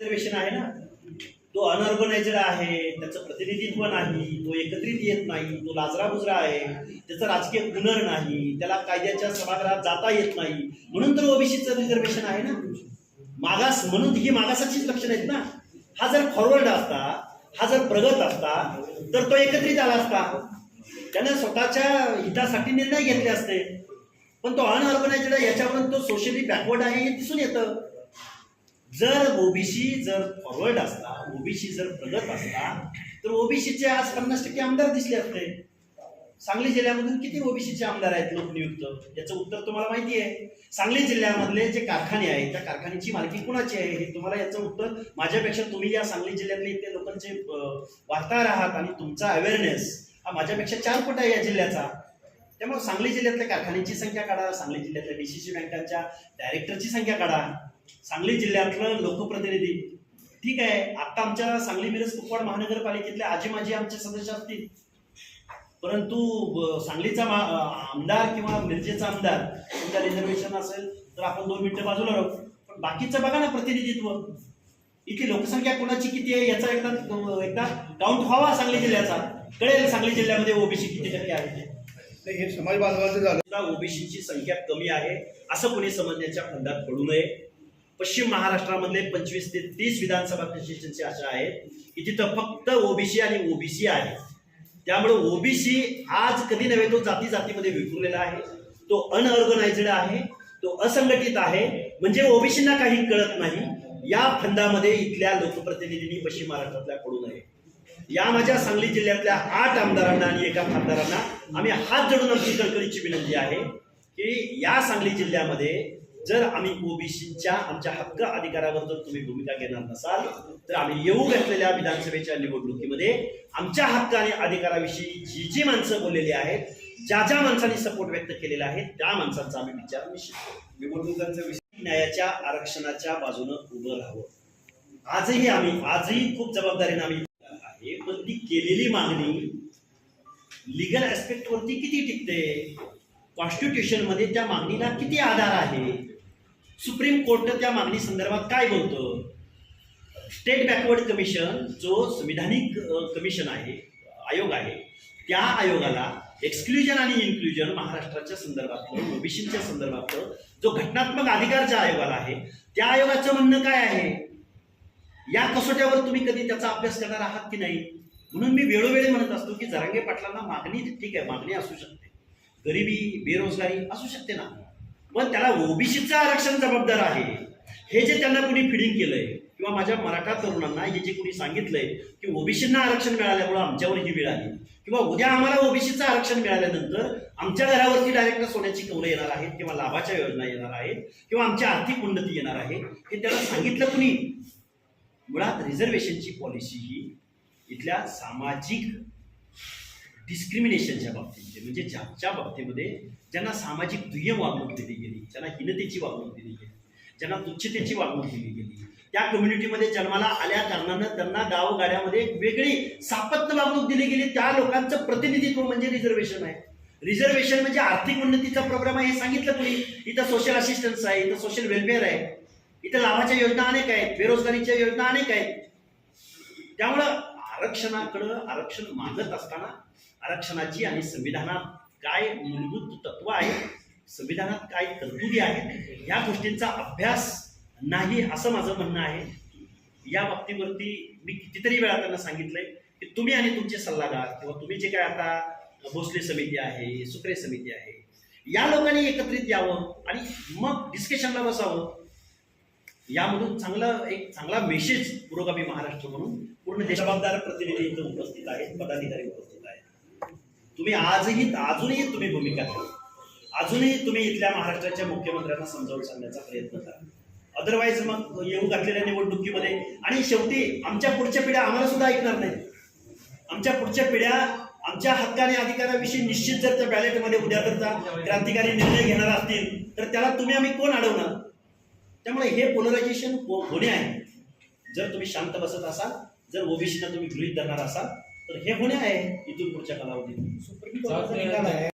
Reservation आहे ना. तो अनऑर्गनायझेड आहे त्याचं प्रतिनिधित्व नाही तो एकत्रित येत नाही तो लाजरा बुजरा आहे त्याचं राजकीय हुनर नाही त्याला कायद्याच्या सभागृहात जाता येत नाही. म्हणून तर ओबीसीचं रिझर्वेशन आहे ना. मागास म्हणून ही मागासाचीच लक्षणं आहेत ना. हा जर फॉरवर्ड असता हा जर प्रगत असता तर तो एकत्रित आला असता. त्याने स्वतःच्या हितासाठी निर्णय घेतले असते. पण तो अनऑर्गनायझेड आहे याच्यावरून तो सोशली बॅकवर्ड आहे हे दिसून येतं. जर ओबीसी जर फॉरवर्ड असला ओबीसी जर प्रगत असला तर ओबीसीचे आज पन्नास टक्के आमदार दिसले असते. सांगली जिल्ह्यामधून किती ओबीसीचे आमदार आहेत लोकनियुक्त? याचं उत्तर तुम्हाला माहिती आहे. सांगली जिल्ह्यामधले जे कारखाने आहेत त्या कारखान्याची मालकी कुणाची आहे हे तुम्हाला याचं उत्तर माझ्यापेक्षा तुम्ही या सांगली जिल्ह्यातले इथे लोकांचे वार्ताहर आहात आणि तुमचा अवेअरनेस हा माझ्यापेक्षा चार पट आहे या जिल्ह्याचा. त्यामुळे सांगली जिल्ह्यातल्या कारखान्यांची संख्या काढा सांगली जिल्ह्यातल्या डीसीसी बँकांच्या डायरेक्टरची संख्या काढा. सांगली जिल्ह्यातलं लोकप्रतिनिधी. ठीक आहे आता आमच्या सांगली मिरज कुपवाड महानगरपालिकेतले आजी माजी आमचे सदस्य असतील. परंतु सांगलीचा आमदार किंवा मिरजेचा आमदार तुमचा रिझर्वेशन असेल तर आपण दोन मिनिटं बाजूला राहू. पण बाकीचं बघा ना प्रतिनिधित्व. इथली लोकसंख्या कोणाची किती आहे याचा एकदा एकदा काउंट व्हावा सांगली जिल्ह्याचा. कळेल सांगली जिल्ह्यामध्ये ओबीसी किती टक्के आहे ते. हे समाज बांधवाचं झालं. ओबीसीची संख्या कमी आहे असं कोणी समजण्याच्या फंदात पडू नये. पश्चिम महाराष्ट्रामधले पंचवीस ते तीस विधानसभा कन्स्टिट्युन्सी अशा आहेत की तिथं फक्त ओबीसी आणि ओबीसी आहे. त्यामुळे ओबीसी आज कधी नव्हे तो जाती जातीमध्ये विखुरलेला आहे तो अनऑर्गनायझेड आहे तो असंघटित आहे. म्हणजे ओबीसींना काही कळत नाही या फंदामध्ये इथल्या लोकप्रतिनिधींनी पश्चिम महाराष्ट्रातल्या पडू नये. या माझ्या सांगली जिल्ह्यातल्या आठ आमदारांना आणि एका खासदारांना आम्ही हात जोडून आमची कळकळीची विनंती आहे की या सांगली जिल्ह्यामध्ये जर आम्ही ओबीसीच्या आमच्या हक्क अधिकारावर जर तुम्ही भूमिका घेणार नसाल तर आम्ही येऊ घातलेल्या विधानसभेच्या निवडणुकीमध्ये आमच्या हक्क आणि अधिकाराविषयी जी जी माणसं बोललेली आहेत ज्या ज्या माणसांनी सपोर्ट व्यक्त केलेला आहे त्या माणसांचा आम्ही विचार निश्चित करू. निवडणुकांचा विषय न्यायाच्या आरक्षणाच्या बाजूनं उभं राहावं. आजही आम्ही आजही खूप जबाबदारीने आम्ही आहे पण ती केलेली मागणी लिगल ऍस्पेक्ट वरती किती टिकते? कॉन्स्टिट्यूशनमध्ये त्या मागणीला किती आधार आहे? सुप्रीम कोर्ट त्या मागणी संदर्भात काय बोलतं? स्टेट बॅकवर्ड कमिशन जो संविधानिक कमिशन आहे आयोग आहे त्या आयोगाला एक्सक्ल्युजन आणि इन्क्ल्युजन महाराष्ट्राच्या संदर्भातलं ओबीसीच्या संदर्भातलं जो घटनात्मक अधिकार ज्या आयोगाला आहे त्या आयोगाचं म्हणणं काय आहे? या कसोट्यावर तुम्ही कधी त्याचा अभ्यास करणार आहात की नाही? म्हणून मी वेळोवेळी म्हणत असतो की जरांगे पाटलांना मागणी ठीक आहे मागणी असू शकते. गरिबी बेरोजगारी असू शकते ना. पण त्याला ओबीसीचं आरक्षण जबाबदार आहे. हे जे त्यांना कुणी फिडिंग केलंय किंवा माझ्या मराठा तरुणांना हे जे कुणी सांगितलंय की ओबीसींना आरक्षण मिळाल्यामुळे आमच्यावर ही वेळ आली. किंवा उद्या आम्हाला ओबीसीचं आरक्षण मिळाल्यानंतर आमच्या घरावरती डायरेक्ट सोन्याची कवलं येणार आहेत किंवा लाभाच्या योजना येणार आहेत किंवा आमची आर्थिक उन्नती येणार आहे हे त्याला सांगितलं कुणी? मुळात रिझर्वेशनची पॉलिसी ही इथल्या सामाजिक डिस्क्रिमिनेशनच्या बाबतीमध्ये म्हणजे ज्यांच्या बाबतीमध्ये ज्यांना सामाजिक दुय्यम वागणूक दिली गेली ज्यांना हिनतेची वागणूक दिली गेली ज्यांना तुच्छतेची वागणूक दिली गेली त्या कम्युनिटीमध्ये जन्माला आल्या कारणानं त्यांना गावगाड्यामध्ये एक वेगळी सापत्य वागणूक दिली गेली. त्या लोकांचं प्रतिनिधित्व म्हणजे रिझर्वेशन आहे. रिझर्वेशन म्हणजे आर्थिक उन्नतीचा प्रोग्राम आहे हे सांगितलं कुणी इथं सोशल असिस्टन्स आहे इथं सोशल वेलफेअर आहे इथं लाभाच्या योजना अनेक आहेत बेरोजगारीच्या योजना अनेक आहेत. त्यामुळं आरक्षणाकडं आरक्षण मागत असताना आरक्षणाची आणि संविधानात काय मूलभूत तत्व आहे संविधानात काय तरतुदी आहेत या गोष्टींचा अभ्यास नाही असं माझं म्हणणं आहे. या बाबतीवरती मी कितीतरी वेळा त्यांना सांगितलंय की तुम्ही आणि तुमचे सल्लागार किंवा तुम्ही जे काय आता भोसले समिती आहे सुक्रे समिती आहे या लोकांनी एकत्रित यावं आणि मग डिस्कशनला बसावं. यामधून चांगला एक चांगला मेसेज पुरोगामी महाराष्ट्र म्हणून पूर्ण जबाबदार प्रतिनिधी इथं उपस्थित आहेत पदाधिकारी उपस्थित तुम्ही आजही अजूनही तुम्ही भूमिका घ्या. अजूनही तुम्ही इथल्या महाराष्ट्राच्या मुख्यमंत्र्यांना समजावून सांगण्याचा प्रयत्न करा. अदरवाईज मग येऊ घातलेल्या निवडणुकीमध्ये आणि शेवटी आमच्या पुढच्या पिढ्या आम्हाला सुद्धा ऐकणार नाही आमच्या पुढच्या पिढ्या आमच्या हक्काने अधिकाराविषयी निश्चित जर त्या बॅलेटमध्ये उद्या जर क्रांतिकारी निर्णय घेणार असतील तर त्याला तुम्ही आम्ही कोण अडवणार? त्यामुळे हे पोलरायझेशन हो-, होणे आहे. जर तुम्ही शांत बसत असाल जर ओबीसीना तुम्ही गृहीत धरणार असाल तर हे होणे आहे? इथून पुढच्या कालावधीत. सुप्रीम कोर्टाचा निकाल आहे.